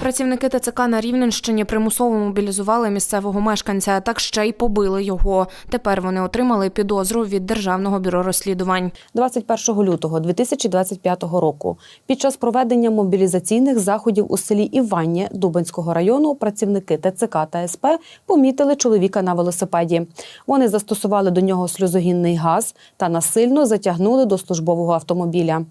Працівники ТЦК на Рівненщині примусово мобілізували місцевого мешканця, так ще й побили його. Тепер вони отримали підозру від Державного бюро розслідувань. 21 лютого 2025 року під час проведення мобілізаційних заходів у селі Іванні Дубенського району працівники ТЦК та СП помітили чоловіка на велосипеді. Вони застосували до нього сльозогінний газ та насильно затягнули до службового автомобіля.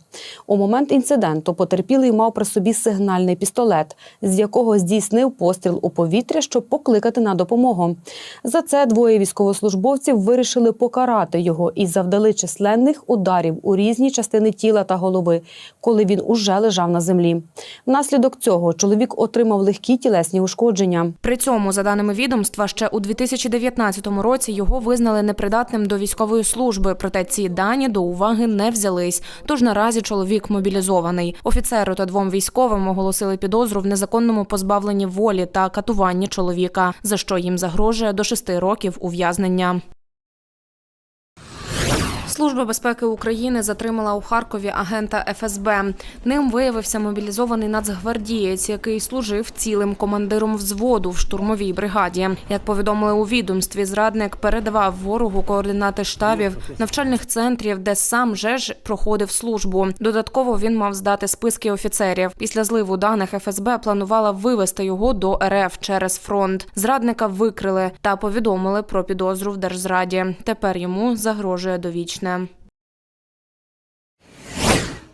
У момент інциденту потерпілий мав при собі сигнальний пістолет, з якого здійснив постріл у повітря, щоб покликати на допомогу. За це двоє військовослужбовців вирішили покарати його і завдали численних ударів у різні частини тіла та голови, коли він уже лежав на землі. Внаслідок цього чоловік отримав легкі тілесні ушкодження. При цьому, за даними відомства, ще у 2019 році його визнали непридатним до військової служби. Проте ці дані до уваги не взялись. Тож наразі чоловік мобілізований. Офіцеру та двом військовим оголосили підозру в незаконному позбавленні волі та катуванні чоловіка, за що їм загрожує до шести років ув'язнення. Служба безпеки України затримала у Харкові агента ФСБ. Ним виявився мобілізований нацгвардієць, який служив цілим командиром взводу в штурмовій бригаді. Як повідомили у відомстві, зрадник передавав ворогу координати штабів навчальних центрів, де сам же ж проходив службу. Додатково він мав здати списки офіцерів. Після зливу даних ФСБ планувала вивести його до РФ через фронт. Зрадника викрили та повідомили про підозру в держзраді. Тепер йому загрожує nem.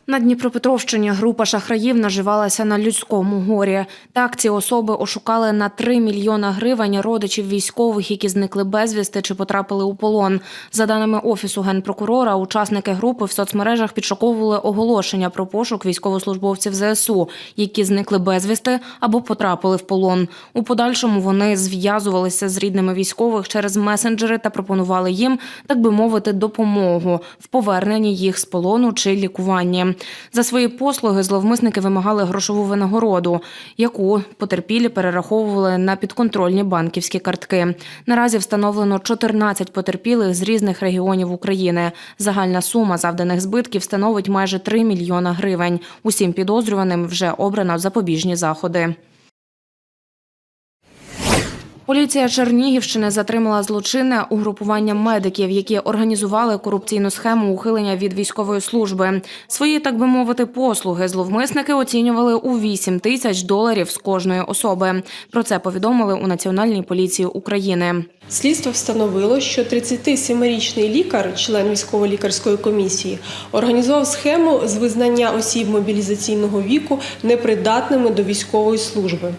На Дніпропетровщині група шахраїв наживалася на людському горі. Так ці особи ошукали на 3 мільйона гривень родичів військових, які зникли безвісти чи потрапили у полон. За даними офісу генпрокурора, учасники групи в соцмережах підшуковували оголошення про пошук військовослужбовців ЗСУ, які зникли безвісти або потрапили в полон. У подальшому вони зв'язувалися з рідними військових через месенджери та пропонували їм, так би мовити, допомогу в поверненні їх з полону чи лікуванні. За свої послуги зловмисники вимагали грошову винагороду, яку потерпілі перераховували на підконтрольні банківські картки. Наразі встановлено 14 потерпілих з різних регіонів України. Загальна сума завданих збитків становить майже 3 мільйона гривень. Усім підозрюваним вже обрано запобіжні заходи. Поліція Чернігівщини затримала злочинне угрупування медиків, які організували корупційну схему ухилення від військової служби. Свої, так би мовити, послуги зловмисники оцінювали у 8 тисяч доларів з кожної особи. Про це повідомили у Національній поліції України. Слідство встановило, що 37-річний лікар, член військово-лікарської комісії, організував схему з визнання осіб мобілізаційного віку непридатними до військової служби.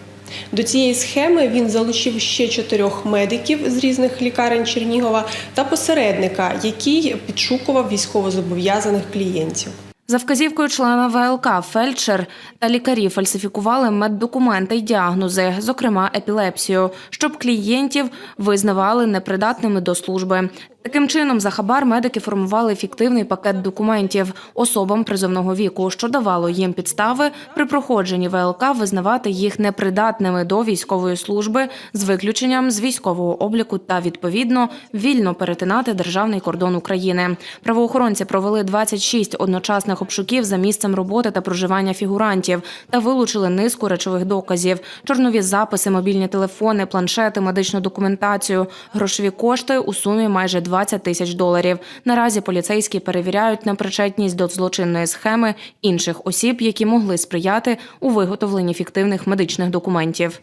До цієї схеми він залучив ще чотирьох медиків з різних лікарень Чернігова та посередника, який підшукував військовозобов'язаних клієнтів. За вказівкою члена ВЛК фельдшер та лікарі фальсифікували меддокументи й діагнози, зокрема епілепсію, щоб клієнтів визнавали непридатними до служби. Таким чином, за хабар медики формували фіктивний пакет документів. Особам призовного віку, що давало їм підстави при проходженні ВЛК визнавати їх непридатними до військової служби з виключенням з військового обліку та відповідно вільно перетинати державний кордон України. Правоохоронці провели 26 одночасних обшуків за місцем роботи та проживання фігурантів та вилучили низку речових доказів: чорнові записи, мобільні телефони, планшети, медичну документацію, грошові кошти у сумі майже 20 тисяч доларів. Наразі поліцейські перевіряють на причетність до злочинної схеми інших осіб, які могли сприяти у виготовленні фіктивних медичних документів.